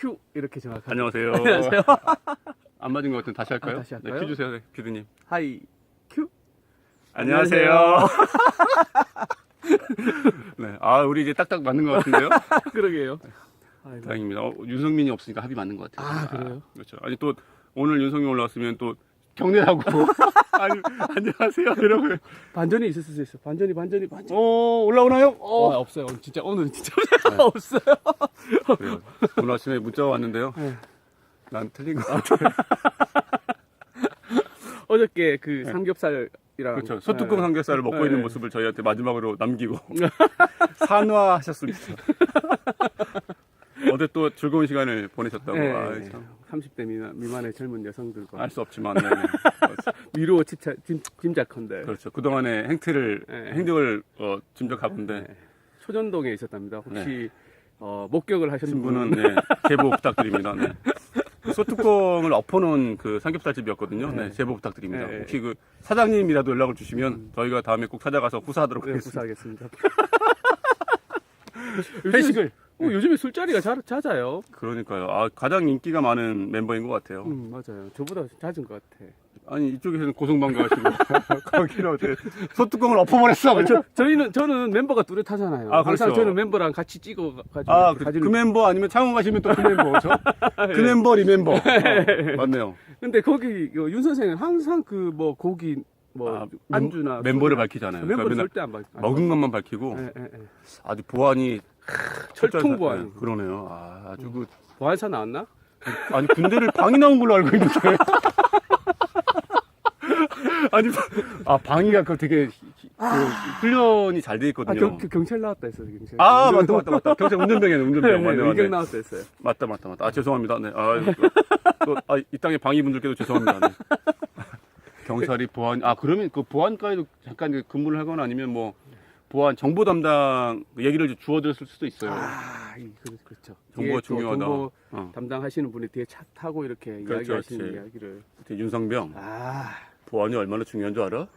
큐 이렇게 정확하게. 안녕하세요. 안녕하세요. 안 맞은 것 같은데 다시 할까요? 아, 다시 할까요? 네, 큐 주세요, 네, 피디님. 하이 큐. 안녕하세요. 네, 아 우리 이제 딱딱 맞는 것 같은데요? 그러게요. 아이고. 다행입니다. 어, 윤성민이 없으니까 합이 맞는 것 같아요. 아, 그래요? 그렇죠. 아니 또 오늘 윤성민 올라왔으면 또 경례하고 아니 안녕하세요 이러고 반전이 있을 수 있어. 반전이 반전이 반전. 어 올라오나요? 어, 어. 없어요. 오늘 진짜 오늘은 진짜 없어요. 그래요. 오늘 아침에 문자가 왔는데요. 네. 난 틀린 것 같아요. 어저께 그 삼겹살이랑 그렇죠. 소뚜껑 네. 삼겹살을 먹고 네. 있는 모습을 저희한테 마지막으로 남기고 산화하셨습니다. 어제 또 즐거운 시간을 보내셨다고 네, 아, 참. 30대 미만, 미만의 젊은 여성들과 알 수 없지만 네, 네. 위로 침착, 짐, 짐작컨대 그렇죠. 그동안의 행태를 네. 행적을 어, 짐작하건데 네. 초전동에 있었답니다. 혹시 어, 목격을 하신 하신 분은 분은 네, 제보 부탁드립니다. 네. 그 소뚜껑을 엎어놓은 그 삼겹살집이었거든요. 네, 네. 제보 부탁드립니다. 네. 혹시 그 사장님이라도 연락을 주시면 저희가 다음에 꼭 찾아가서 구사하도록 네, 하겠습니다. 구사하겠습니다. 회식을 어, 요즘에 술자리가 자, 잦아요. 그러니까요. 아, 가장 인기가 많은 멤버인 것 같아요. 음, 맞아요. 저보다 잦은 것 같아. 아니 이쪽에서는 고성방가하시고 거기는 어떻게 소뚜껑을 엎어버렸어. 아, 저, 저희는 저는 멤버가 뚜렷하잖아요. 아, 항상 그렇죠. 저는 멤버랑 같이 찍어 가지고 아, 그, 그 멤버 아니면 창원 가시면 또 그 멤버죠? 그 멤버, 리멤버. 어, 맞네요. 근데 거기 어, 윤 선생은 항상 그 뭐 고기 뭐 아, 안주나 멤버를 밝히잖아요. 멤버를 그러니까 절대 안 밝. 안 먹은 것만 밝히고 밝- 예, 예, 예. 아주 보안이 철통 보안. 네, 그러네요. 아, 아주 그 보안사 나왔나? 아니 군대를 방이 나온 걸로 알고 있는데. 아니 아 방위가 그 되게 그 훈련이 잘돼 아, 있거든요. 경, 그 경찰 나왔다 했어 경찰. 아 맞다 맞다 맞다 경찰 운전병이네 운전병 네, 맞네 네, 맞네 의경 나왔다 했어요. 맞다 맞다 맞다 아 죄송합니다 네아또이 땅의 방위 분들께도 죄송합니다 네. 경찰이 보안 아 그러면 그 보안과에도 잠깐 그 근무를 하거나 아니면 뭐 보안 정보 담당 얘기를 주어들었을 수도 있어요 아, 이- 그, 그렇죠. 정보가 뒤에 또 중요하다. 정보 어. 담당하시는 분이 뒤에 차 타고 이렇게 그렇죠, 이야기하시는 그렇지. 이야기를. 그때 윤상병 아, 보안이 얼마나 중요한 줄 알아?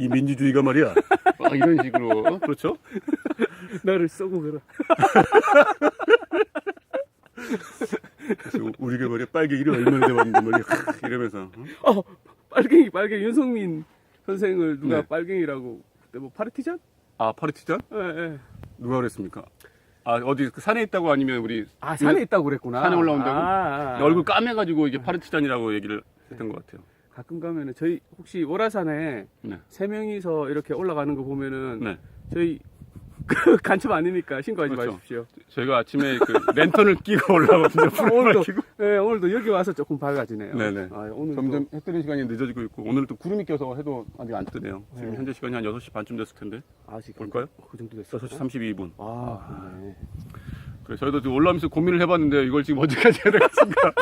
이 민주주의가 말이야 아, 이런 식으로 어? 그렇죠 너를 쏘고 그러. 그래서 우리가 말이야 빨갱이를 얼마나 잡았는데 말이야 이러면서 어? 어, 빨갱이 빨갱이 윤성민 선생을 누가 네. 빨갱이라고 그때 뭐 파르티잔? 아 파리티전 예, 예. 누가 그랬습니까? 아 어디 그 산에 있다고 아니면 우리 아 산에 있다고 그랬구나. 산에 올라온다고? 아, 아, 아. 얼굴 까매가지고 이게 파르티잔이라고 얘기를 했던 것 같아요. 가끔 가면은 저희 혹시 오라산에 네. 세 명이서 이렇게 올라가는 거 보면은 네. 저희 그 간첩 아니니까 신고하지 그렇죠. 마십시오. 저희가 아침에 그 랜턴을 끼고 올라가거든요. 불을 오늘도 밝히고. 네, 오늘도 여기 와서 조금 밝아지네요. 네네. 아, 오늘 점점 해 뜨는 시간이 늦어지고 있고 오늘 또 구름이 껴서 해도 아직 안 뜨네요. 지금 네. 현재 시간이 한 6시 반쯤 됐을 텐데 아직 볼까요? 그 정도 됐어요. 6시 32분. 아, 네. 그래서 저희도 지금 올라오면서 고민을 해봤는데 이걸 지금 언제까지 해야 되겠습니까?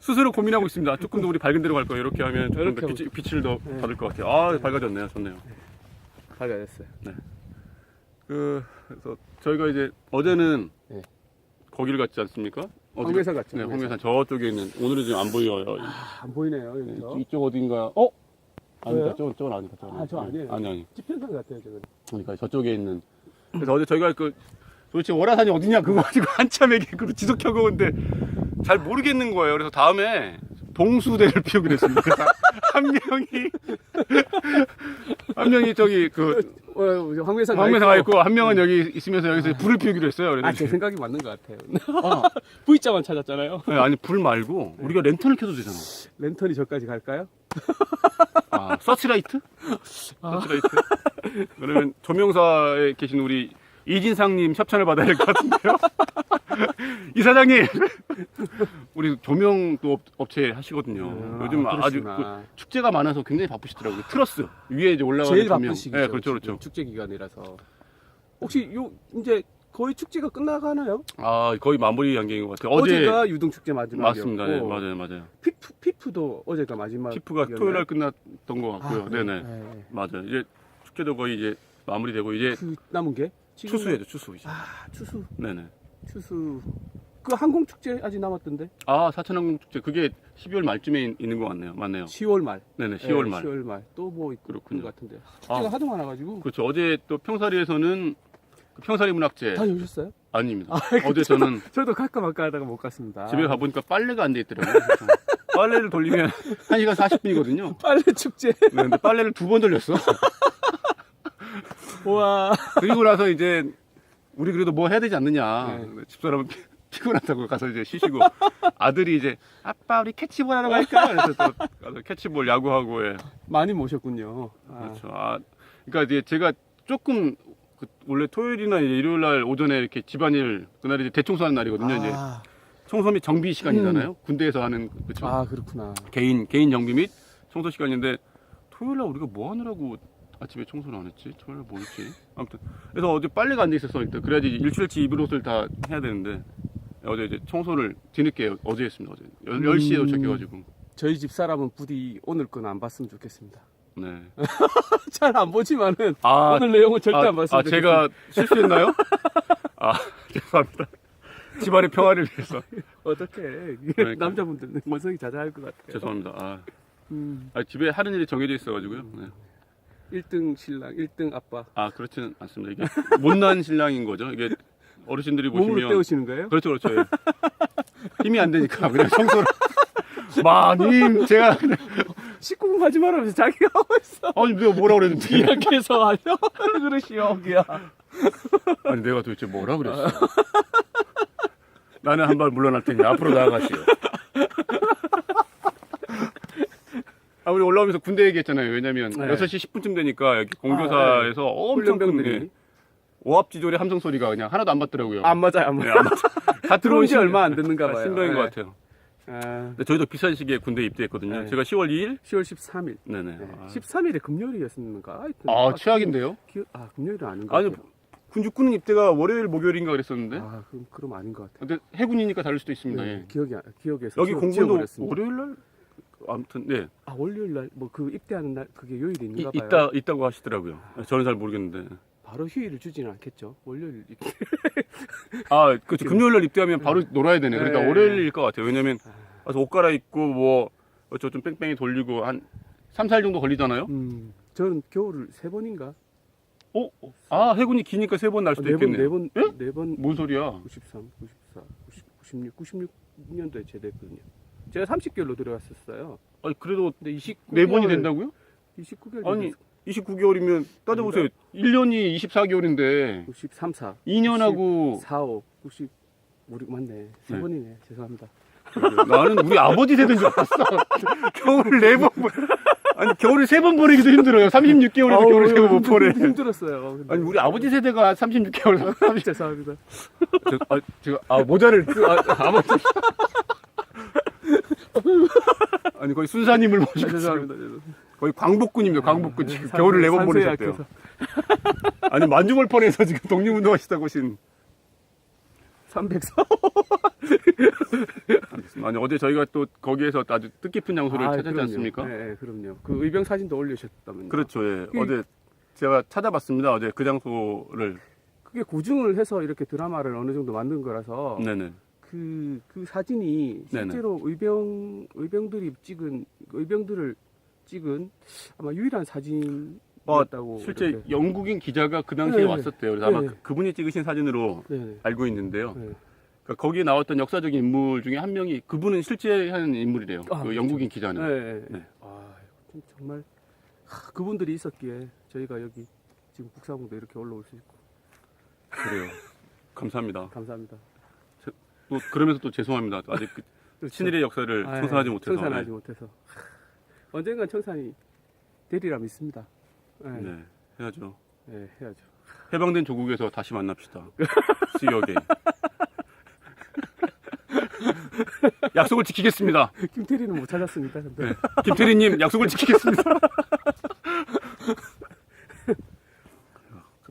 스스로 고민하고 있습니다. 조금 더 우리 밝은 데로 갈 거예요. 이렇게 하면 조금 더 빛, 빛을 더 네. 받을 것 같아요. 아 밝아졌네요. 좋네요. 밝아졌어요. 그 그래서 저희가 이제 어제는 네. 거기를 갔지 않습니까? 어디가- 황매산 갔죠. 네, 황매산. 황매산 저쪽에 있는 오늘은 지금 안 보여요. 아, 안 보이네요 여기서. 이- 이쪽 어딘가? 어? 아니다, 왜요? 저건 저건 아니다. 저건 아, 저 아니에요. 아니 아니. 지평선 같아요 저건. 그러니까 저쪽에 있는. 그래서 어제 저희가 그 도대체 월화산이 어디냐 그거 가지고 한참 얘기했고 지속하고 오는데 잘 모르겠는 거예요. 그래서 다음에 동수대를 피우기로 했습니다. 그래서 한 명이 한 명이 저기 그 어, 황매산 황매상 가 있고 한 명은 여기 있으면서 여기서 불을 피우기로 했어요. 그래서 아, 제 생각이 맞는 것 같아요. 아, V자만 찾았잖아요. 네, 아니 불 말고 우리가 랜턴을 켜도 되잖아. 랜턴이 저까지 갈까요? 아, 서치라이트? 서치라이트? 그러면 조명사에 계신 우리 이진상님 협찬을 받아야 될 것 같은데요? 이사장님! 우리 조명 또 업- 업체 하시거든요. 아, 요즘 아주 그러시구나. 그 축제가 많아서 굉장히 바쁘시더라고요. 트러스 위에 이제 올라가는 제일 조명. 바쁘시죠. 네, 그렇죠, 지금 그렇죠. 축제 기간이라서. 혹시 요 이제 거의 축제가 끝나가나요? 아, 거의 마무리 단계인 것 같아요. 어제 어제가 유등 축제 마지막이었고 맞습니다. 네, 맞아요, 맞아요. 피프 피프도 어제가 마지막. 피프가 토요일 날 끝났던 것 같고요. 네네. 네. 맞아요. 이제 축제도 거의 이제 마무리되고 이제 그 남은 게 지금 추수예죠, 추수 이제. 아 추수 네네. 추수. 그 항공 축제 아직 남았던데. 아, 사천 항공 축제 그게 12월 말쯤에 있- 있는 것 같네요. 맞네요. 10월 말. 네네, 10월 말. 10월 말. 또 뭐 그렇군요. 것 같은데. 축제가 아. 하도 많아가지고. 그렇죠. 어제 또 평사리에서는 그 평사리 문학재 다녀오셨어요? 아닙니다. 어제 저는 저도 갈까 말까 하다가 못 갔습니다. 집에 가보니까 빨래가 안 돼 있더라고요. 그래서 빨래를 돌리면 1시간 40분이거든요. 빨래 축제. 네, 근데 빨래를 두 번 돌렸어. 와. 그리고 나서 이제 우리 그래도 뭐 해야 되지 않느냐. 네. 집사람은 피- 피곤하다고 가서 이제 쉬시고 아들이 이제 아빠 우리 캐치볼 하러 갈까? 그래서 또 가서 캐치볼 야구하고 예. 많이 모셨군요. 아, 그렇죠. 아, 그러니까 이제 제가 조금 그 원래 토요일이나 이제 일요일 날 오전에 이렇게 집안일 그날이 이제 대청소하는 날이거든요. 이제 아, 청소 및 정비 시간이잖아요. 군대에서 하는 그렇죠. 아, 그렇구나. 개인 개인 정비 및 청소 시간인데 토요일 날 우리가 뭐 하느라고 아침에 청소를 안 했지? 토요일 날 뭐였지? 아무튼 그래서 어제 빨래가 안 돼 있었어 일단 그래야지 일주일치 입을 옷을 다 해야 되는데 어제 이제 청소를 뒤늦게 어제 했습니다 어제 열- 10시에 음. 도착해가지고 저희 집 사람은 부디 오늘 건 안 봤으면 좋겠습니다. 네. 잘 안 보지만은 아, 오늘 내용은 절대 아, 안 봤으면 아. 제가 실수했나요? 아 죄송합니다 집안의 평화를 위해서 어떻게 그러니까요. 남자분들은 원성이 자자할 것 같아요. 죄송합니다 아, 음, 아, 집에 하는 일이 정해져 있어가지고요 네. 1등 신랑, 1등 아빠. 아 그렇지는 않습니다 이게 못난 신랑인 거죠 이게 어르신들이 몸으로 보시면 때우시는 거예요? 그렇죠, 그렇죠. 예. 힘이 안 되니까 그냥 청소를. 마님, 제가 그냥 식구분 하지 말라면서 자기가 하고 있어. 아니 내가 뭐라 그랬는데? 이렇게 해서 하죠? 그러시오, 기야. 아니 내가 도대체 뭐라 그랬어? 나는 한 발 물러날 테니 앞으로 나아가시오. 아 우리 올라오면서 군대 얘기했잖아요. 왜냐면 네. 6시 10분쯤 되니까 여기 공교사에서 엄청 큰 훈련병들이. 예, 오합지졸의 함성 소리가 그냥 하나도 안 맞더라고요. 안 맞아요, 안 네, 맞아요. 안 맞. 다 들어온 지 신- 얼마 안 됐는가 봐요. 신병인 네. 것 같아요. 아, 근데 저희도 비슷한 시기에 군대 입대했거든요. 네. 제가 10월 2일. 10월 13일. 네네. 네. 아, 13일에 금요일이었습니까? 하여튼. 아 최악인데요? 기, 아, 금요일은 아닌 것 아니 같아요. 군주군은 입대가 월요일 목요일인가 그랬었는데 아, 그럼, 그럼 아닌 것 같아요. 근데 해군이니까 다를 수도 있습니다 네, 예. 기억이, 안- 기억에서. 여기 공군도. 월요일 날 아무튼 네 아, 월요일 날, 뭐 그 입대하는 날, 그게 요일이 이, 있는가 봐요. 있다 있다고 하시더라고요 저는 잘 모르겠는데 바로 휴일을 주지는 않겠죠. 월요일 입대. 아 그렇죠 금요일 날 입대하면 바로 놀아야 되네 그러니까 네. 월요일일 것 같아요 왜냐면 가서 옷 갈아입고 뭐 어쩌 좀 뺑뺑이 돌리고 한 3, 4일 정도 걸리잖아요 음, 저는 겨울을 세 번인가? 어? 아 해군이 기니까 세 번 날 수도 네 번, 있겠네 네 번, 예? 네 번, 뭔 소리야 93, 94, 90, 96, 96년도에 제대했거든요. 제가 30개월로 들어갔었어요. 아니 그래도 근데 29개월, 네 번이 된다고요? 29개월 아니 29개월이면 따져보세요 1년이 24개월인데 93, 4, 2년하고 4, 5, 90, 우리 맞네. 세 네. 번이네. 죄송합니다. 나는 우리 아버지 세대인 줄 알았어. 겨울을 네 번, 보- 아니, 겨울을 세 번 보내기도 힘들어요. 36개월에서 겨울을 세번못 보내. 힘들었어요. 근데. 아니, 우리 아버지 세대가 36개월. 30, 죄송합니다. 저, 아, 제가, 아, 모자를, 쓰- 아, 아버지. 아니, 거의 순사님을 아, 모시고. 지금 죄송합니다. 죄송합니다. 거의 광복군입니다, 광복군. 지금 산- 겨울을 네 번 산소에 보내셨대요. 약해서. 아니, 만주벌 펀에서 지금 독립운동 하시다고 하신. 304. 아니, 어제 저희가 또 거기에서 아주 뜻깊은 장소를 아, 찾았지 그럼요. 않습니까? 네, 네, 그럼요. 그 의병 사진도 올리셨다면요. 그렇죠, 예. 그- 어제 제가 찾아봤습니다. 어제 그 장소를. 그게 고증을 해서 이렇게 드라마를 어느 정도 만든 거라서 네네. 그, 그 사진이. 실제로 의병, 의병들이 찍은, 의병들을 찍은 아마 유일한 사진이었다고. 실제 이렇게. 영국인 기자가 그 당시에 네. 왔었대요. 그래서 아마 네. 그- 그분이 찍으신 사진으로 네네. 알고 있는데요. 네. 그러니까 거기에 나왔던 역사적인 인물 중에 한 명이 그분은 실제 한 인물이래요. 아, 그 그렇죠. 영국인 기자는. 네. 네. 아, 좀 정말 하, 그분들이 있었기에 저희가 여기 지금 국사공도 이렇게 올라올 수 있고 그래요. 감사합니다. 감사합니다. 또 그러면서 또 죄송합니다. 아직 그 그렇죠. 친일의 역사를 아, 청산하지 예, 못해서. 청산하지 네. 못해서 하, 언젠간 청산이 되리라 믿습니다. 네, 네. 네, 해야죠. 해야죠. 해방된 조국에서 다시 만납시다. 수역에. 약속을 지키겠습니다. 김태리는 못 찾았습니다. 근데 네. 김태리님 약속을 지키겠습니다.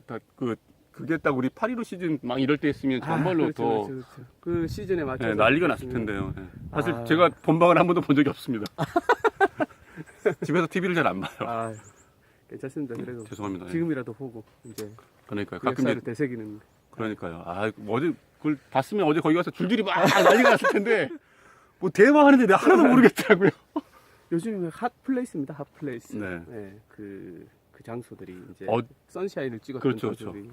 다, 그 그게 딱 우리 8.15 시즌 막 이럴 때 했으면 정말로 아, 그렇죠, 더 그렇죠, 그렇죠. 그 시즌에 맞춰서 네, 난리가 났을 텐데요. 네. 사실 아. 제가 본방을 한 번도 본 적이 없습니다. 집에서 TV를 잘 안 봐요. 아, 괜찮습니다. 그래도 죄송합니다. 네. 지금이라도 보고 이제 그러니까요. 그 가끔 역사를 이제 되새기는 그러니까요. 아 어제 그걸 봤으면 어제 거기 가서 줄줄이 막 난리가 났을 텐데 뭐 대화하는데 내가 하나도 모르겠더라고요. 요즘에 핫 플레이스입니다. 핫 플레이스. 네. 그, 그 장소들이 이제 어, 선샤인을 찍었던 그렇죠, 그렇죠. 장소들이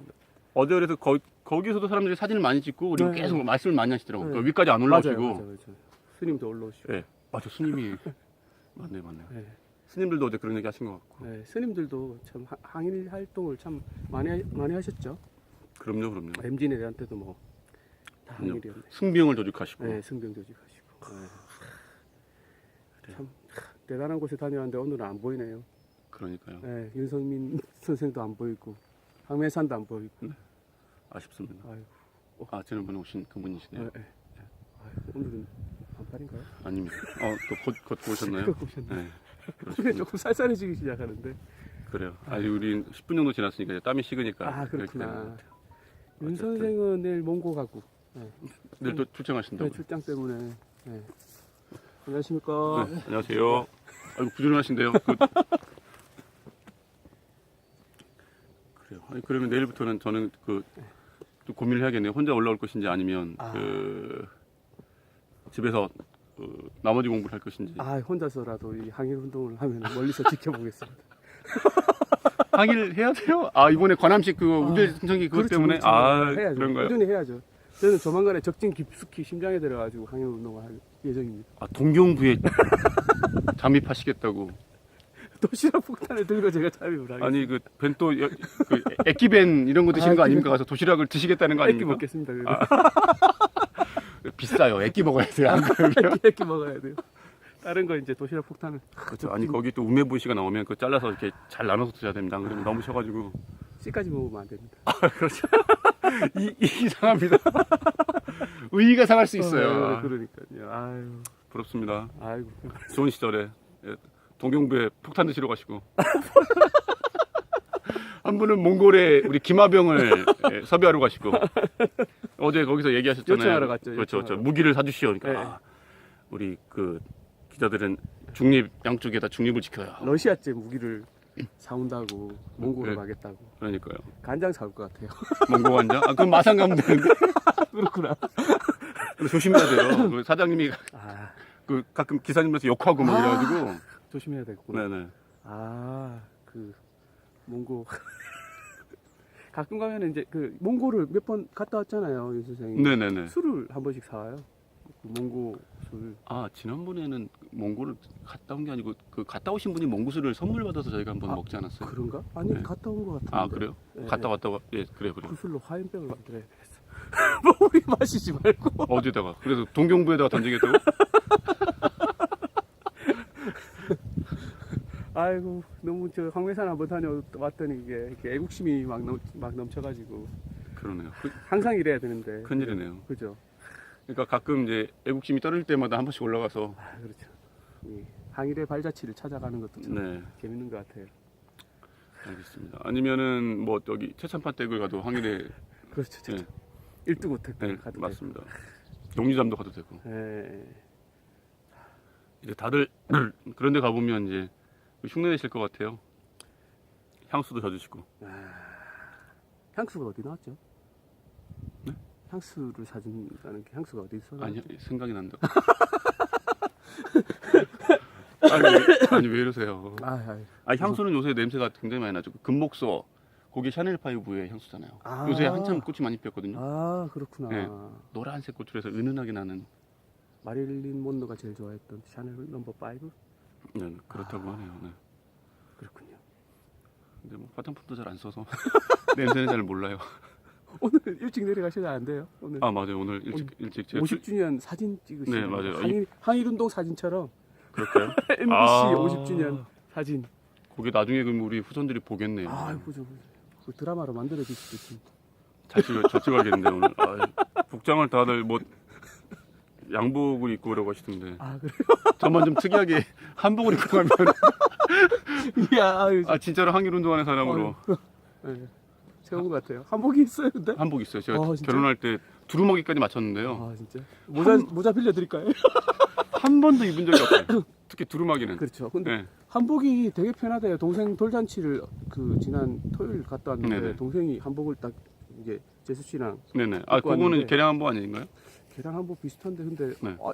어제 그래서 거, 거기서도 사람들이 사진을 많이 찍고 그리고 네. 계속 말씀을 많이 하시더라고요. 네. 그 위까지 안 맞아요, 올라오시고. 맞아요, 맞아요. 스님도 올라오시고. 예. 맞아, 스님이. 맞네, 맞네. 네. 스님들도 어제 그런 얘기 하신 것 같고. 네, 스님들도 참 하- 항일 활동을 참 많이 하- 많이 하셨죠. 그럼요, 그럼요. MG 내한테도 뭐다 그럼요. 항일이었네. 승비용을 조직하시고. 네, 승병 조직하시고. 네. 참 대단한 곳에 다녀왔는데 오늘은 안 보이네요. 그러니까요. 네, 윤성민 선생도 안 보이고 황매산도 안 보이고. 아쉽습니다. 아이고, 아, 지난번에 오신 네, 그분이시네요. 네. 아이고, 오늘은 반팔인가요? 아닙니다. 어, 또 걷, 걷고 오셨나요? 오셨네. 네. 근데 조금 쌀쌀해지기 시작하는데. 그래요. 아직 우린 10분 정도 지났으니까 이제 땀이 식으니까. 아 그렇게 되는 것 그렇구나. 같아요. 윤 어쨌든. 선생은 내일 몽고 가고. 내일 또 출장하신다고. 네, 출장 때문에. 네. 안녕하십니까. 네, 안녕하세요. 아이고 부지런하신데요. 그... 그래요. 아니, 그러면 내일부터는 저는 그좀 고민을 해야겠네요. 혼자 올라올 것인지 아니면 아. 그 집에서 그 나머지 공부를 할 것인지. 아 혼자서라도 이 항일 운동을 하면 멀리서 지켜보겠습니다. 항의를 해야 돼요? 아 이번에 관함식 그 운전 신청기 그것 그렇죠, 때문에 그렇죠. 아 해야죠. 그런가요? 꾸준히 해야죠. 저는 조만간에 적진 깊숙이 심장에 들어가지고 항일 운동을 할 예정입니다. 아 동경부에 잠입하시겠다고. 도시락 폭탄을 들고 제가 잠입을 하겠습니다. 아니 그 벤또 여- 그 액기벤 이런 거 드시는 아, 거 아닙니까? 가서 도시락을 드시겠다는 거 아닙니까? 먹겠습니다. 그래도. 비싸요. 액기 먹어야 돼요. 안 그러면. 애기, 애기 먹어야 돼요. 다른 거 이제 도시락 폭탄을 그렇죠. 아니 거기 또 우메 보이시가 나오면 그 잘라서 이렇게 잘 나눠서 드셔야 됩니다. 안 그러면 너무 셔가지고 씨까지 먹으면 안 됩니다. 그렇죠. 이, 이 이상합니다. 의의가 상할 수 있어요. 어, 아, 그러니까요. 아유, 부럽습니다. 아이고. 좋은 시절에 예, 동경부에 폭탄 드시러 가시고 한 분은 몽골에 우리 김하병을 예, 섭외하러 가시고 어제 거기서 얘기하셨잖아요. 요청하러 갔죠, 그렇죠, 그렇죠. 요청하러. 무기를 사주시오. 그러니까 네. 아, 우리 그 기자들은 중립 양쪽에다 중립을 지켜야. 러시아제 무기를 사온다고 몽고로 네. 가겠다고 그러니까요. 간장 사올 것 같아요. 몽고 관장? 아, 그럼 마산 가면 되는데. 그렇구나. 조심해야 돼요. 그 사장님이 아 그 가끔 기사님한테 욕하고 막 아. 이래가지고. 조심해야 되겠구나. 네네. 아그 몽고 가끔 가면 이제 그 몽고를 몇 번 갔다 왔잖아요, 윤 선생님. 네네네. 술을 한 번씩 사와요. 그 몽고 술. 아 지난번에는 몽골을 갔다 온 게 아니고 그 갔다 오신 분이 몽구슬을 선물 받아서 저희가 한번 아, 먹지 않았어요? 그런가? 아니 네. 갔다 온 것 같은데. 아 그래요? 네, 갔다 네. 왔다가 예 그래 그래 그 술로 화염병을 만들어야 되겠어. 뭐 우리 마시지 말고. 어디다가 그래서 동경부에다가 던지겠다고? 아이고 너무 저 황매산 한번 다녀왔더니 이게 이렇게 애국심이 막, 넘, 막 넘쳐가지고 그러네요. 그, 항상 이래야 되는데. 큰일이네요. 그죠. 그러니까 가끔 이제 애국심이 떨어질 때마다 한 번씩 올라가서 아 그렇죠. 이 항일의 발자취를 찾아가는 것도 참 네 재밌는 것 같아요. 알겠습니다. 아니면은 뭐 저기 최참파 댁을 가도 항일에 그렇죠. 저, 네. 일두고택 네, 가도 맞습니다. 용리담도 가도 되고 되고. 네. 이제 다들 그런데 가보면 이제 흉내 내실 것 같아요. 향수도 져주시고 향수가 어디 나왔죠? 향수를 사준다는 게 향수가 어디 있어? 아니 생각이 난다. 아니, 왜- 아니 왜 이러세요? 아, 아, 아 향수는 요새 냄새가 굉장히 많이 나죠. 그 금목소 거기 샤넬 파이브의 향수잖아요. 아. 요새 한참 꽃이 많이 피었거든요. 아 그렇구나. 네. 노란색 꽃으로 해서 은은하게 나는. 마릴린 몬로가 제일 좋아했던 샤넬 넘버 5? 네, 그렇다고 하네요. 네. 그렇군요. 근데 뭐 화장품도 잘 안 써서 냄새는 잘 몰라요. 오늘 일찍 내려가셔도 안 돼요. 오늘 아 맞아요. 오늘 일찍 일찍 제가 50주년 사진 찍으시는 네, 맞아요. 항일, 항일운동 사진처럼 그럴까요? MBC 아. 50주년 사진. 그게 나중에 그럼 우리 후손들이 보겠네요. 아, 그죠. 그 드라마로 만들어질 수도 있습니다. 잘 찍어, 잘 찍어야겠는데 오늘. 아, 복장을 다들 뭐 양복을 입고 오라고 하시던데. 아, 그래요? 저만 좀 특이하게 한복을 입고 가면 아유, 아 진짜로 항일 운동하는 사람으로 네. 세운 것 같아요. 한복이 있어요, 근데? 한복 있어요. 제가 아, 진짜? 결혼할 때 두루마기까지 맞췄는데요. 아, 진짜. 모자, 모자 빌려드릴까요? 한 번도 입은 적이 없어요. 특히 두루마기는. 그렇죠. 근데 네. 한복이 되게 편하대요. 동생 돌잔치를 그 지난 토요일 갔다 왔는데 네네. 동생이 한복을 딱 이제 재수 씨랑 네네. 아 입고 그거는 왔는데. 개량 한복 아닌가요? 걔랑 한복 비슷한데 근데 네. 아,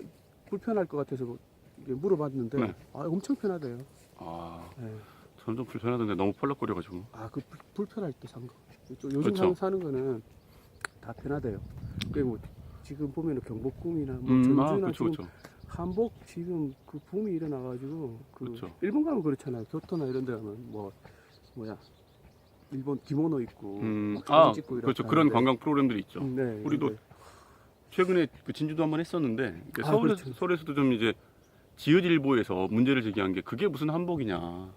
불편할 것 같아서 이게 물어봤는데 네. 아, 엄청 편하대요. 아 네. 저는 좀 불편하던데 너무 펄럭거려가지고. 아, 그 불- 불편할 때 산 거. 저 요즘 그렇죠. 사는, 사는 거는 다 편하대요. 그리고 지금 보면 경복궁이나 뭐 음, 전주나 아, 그렇죠, 지금 그렇죠. 한복 지금 그 붐이 일어나가지고 그 그렇죠. 일본 가면 그렇잖아요. 교토나 이런 데 가면 뭐 뭐야 일본 기모노 입고 음, 막 사진 아, 그렇죠. 그런. 관광 프로그램들이 있죠. 음, 네, 우리도 근데 최근에 그 진주도 한번 했었는데 이게 아, 서울, 그렇죠. 서울에서도 좀 이제 지읒일보에서 문제를 제기한 게 그게 무슨 한복이냐. 아,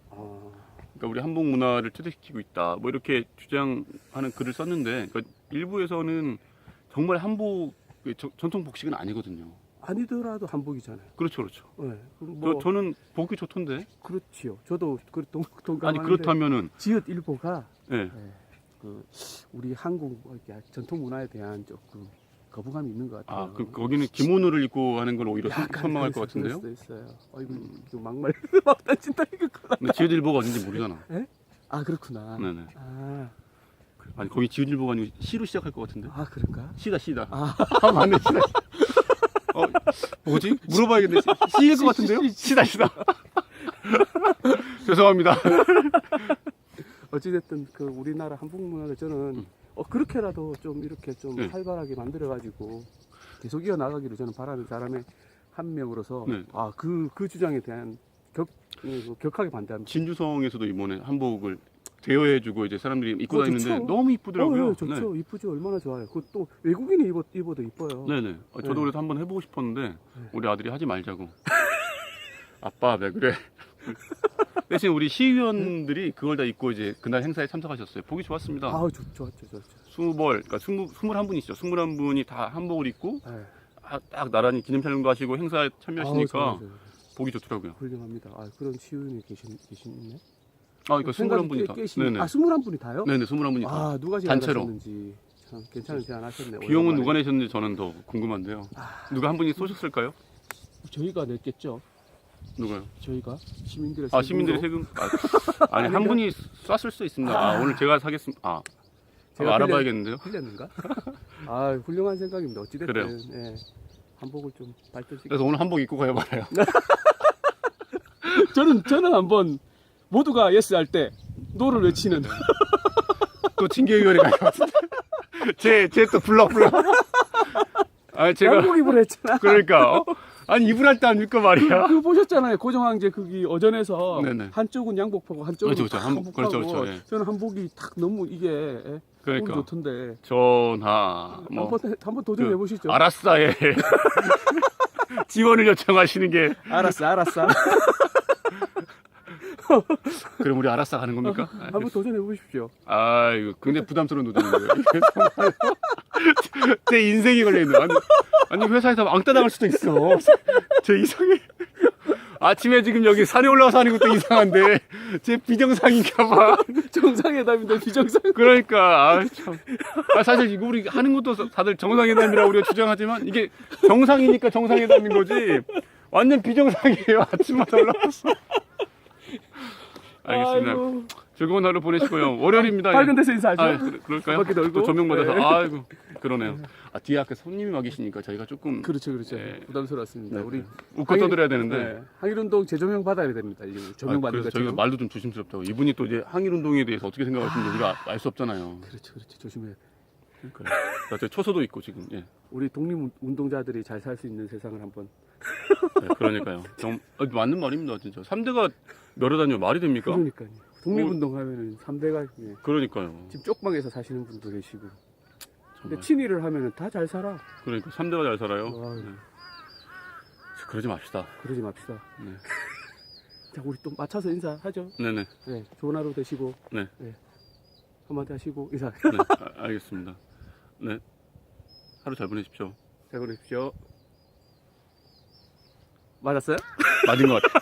그러니까 우리 한복 문화를 퇴색시키고 있다. 뭐 이렇게 주장하는 글을 썼는데 그러니까 일부에서는 정말 한복 그 저- 전통 복식은 아니거든요. 아니더라도 한복이잖아요. 그렇죠, 그렇죠. 네, 뭐 저, 저는 보기 좋던데. 그렇지요. 저도 그 동, 아니 동감하는데 그렇다면은 지읒 일보가 예. 네, 그 우리 한국 뭐 이렇게 전통 문화에 대한 조금 거부감이 있는 것 같아요. 아, 그 거기는 기모노를 입고 하는 걸 오히려 선- 약간 선망할 그럴 것 수- 그럴 같은데요. 수도 있어요. 어이구, 그 막말 막 던진다 이거구나. 근데 지읒일보가 어딘지 모르잖아. 아 그렇구나. 네네. 아, 아니 거기 지읒일보가 아니고 시로 시작할 것 같은데. 아 그런가? 시다 시다. 아, 아 맞네 시다. 어 뭐지? 물어봐야겠네. 시- 시일 것 같은데요? 시다 시다. 죄송합니다. 어찌됐든 그 우리나라 한복 문화를 저는 음. 어, 그렇게라도 좀 이렇게 좀 네. 활발하게 만들어가지고 계속 이어나가기를 저는 바라는 사람의 한 명으로서 네. 아 그 그 주장에 대한 격 예, 그 격하게 반대합니다. 진주성에서도 이번에 한복을 대여해주고 이제 사람들이 입고 다니는데 좋죠. 너무 이쁘더라고요. 어, 예, 좋죠. 이쁘죠. 얼마나 좋아요. 그또 외국인이 입어 입어도 이뻐요. 네. 네네. 어, 저도 네. 그래서 한번 해보고 싶었는데 우리 아들이 하지 말자고. 아빠 왜 그래? 대신 우리 시의원들이 그걸 다 입고 이제 그날 행사에 참석하셨어요. 보기 좋았습니다. 아, 좋, 좋았죠, 좋았죠. 스무 벌, 그러니까 스무 스물한 분이시죠. 스물한 분이 다 한복을 입고 예. 아, 딱 나란히 기념 촬영도 하시고 행사에 참여하시니까 아우, 좋아요, 좋아요. 보기 좋더라고요. 훌륭합니다. 아, 그런 시의원이 계신 계시네. 아, 그러니까 스물한 분이 다. 네네. 아, 스물한 분이 다요? 네네, 스물한 분이 다. 아, 누가 단체로. 제안하셨는지 참 괜찮은 제안하셨네. 비용은 오랜만에. 누가 내셨는지 저는 더 궁금한데요. 아. 누가 한 분이 쏘셨을까요? 저희가 냈겠죠. 누가요? 저희가 시민들의 아 시민들의. 세금 아, 아니 한 분이 쐈을 수도 있습니다. 아, 오늘 제가 사겠습니다. 아 제가 제가 알아봐야겠는데요. 흘렸는가? 아, 훌륭한 생각입니다. 어찌됐든 그래요. 예. 한복을 좀 발전시켜. 그래서 오늘 한복 입고 가야 말아요. 저는 저는 한번 모두가 예스 할 때 노를 외치는 또 징계 위원회 갈것 같은데. 제제 또 불럭불럭. 아 제가 양복 입으로 했잖아. 그러니까 어? 아니 입을 할때 아닙니까 말이야. 그 보셨잖아요. 고정황제 거기 어전에서 네네. 한쪽은 양복하고 한쪽은 그렇죠, 그렇죠. 한복, 한복하고 그렇죠, 그렇죠, 예. 저는 한복이 딱 너무 이게 예, 보기 그러니까 좋던데 전하 뭐 한번 한번 도전해 보시죠. 아라싸에 지원을 요청하시는 게 알았어, 알았어. 그럼 우리 아라싸 가는 겁니까? 한번 도전해 보십시오. 아 이거 굉장히 부담스러운 정말 제 인생이 걸려 있는. 아니, 아니 회사에서 왕따 당할 수도 있어. 제 이상해. 아침에 지금 여기 산에 올라와서 하는 것도 이상한데 제 비정상인가봐. 정상회담인데 비정상. 그러니까 아, 참. 아, 사실 이거 우리 하는 것도 다들 정상회담이라고 우리가 주장하지만 이게 정상이니까 정상회담인 거지. 완전 비정상이에요. 아침마다 올라와서. 알겠습니다. 아이고, 즐거운 하루 보내시고요. 월요일입니다. 밝은 데서 인사하죠. 아, 그, 그럴까요? 바퀴 돌고. 또 조명 받아서 네. 아이고 그러네요. 아 뒤에 아까 손님이 와 계시니까 저희가 조금 그렇죠, 그렇죠. 네. 부담스러웠습니다. 네, 우리 웃고 떠들어야 되는데 네, 항일운동 재조명 받아야 됩니다. 이제 조명 아, 받는 그래서 저희가. 말도 좀 조심스럽다고 이분이 또 이제 항일 운동에 대해서 어떻게 생각하시는지 우리가 알 수 없잖아요. 그렇죠, 그렇죠. 조심해야 돼. 그러니까 자, 저 초소도 있고 지금 예. 우리 독립운동자들이 잘 살 수 있는 세상을 한번. 네, 그러니까요. 정, 아, 맞는 말입니다, 진짜. 3대가 멸하다니요 말이 됩니까? 그러니까요. 독립운동 하면은 3대가 예. 그러니까요. 지금 쪽방에서 사시는 분도 계시고. 근데 정말. 친일을 하면은 다 잘 살아. 그러니까 3대가 잘 살아요. 아유. 네. 그러지 맙시다. 그러지 맙시다. 네. 자, 우리 또 맞춰서 인사하죠. 네네. 네, 좋은 하루 되시고. 네. 한마디 하시고 인사. 네. 아, 알겠습니다. 네. 하루 잘 보내십시오. 잘 보내십시오. 맞았어요? 맞은 것 같아요.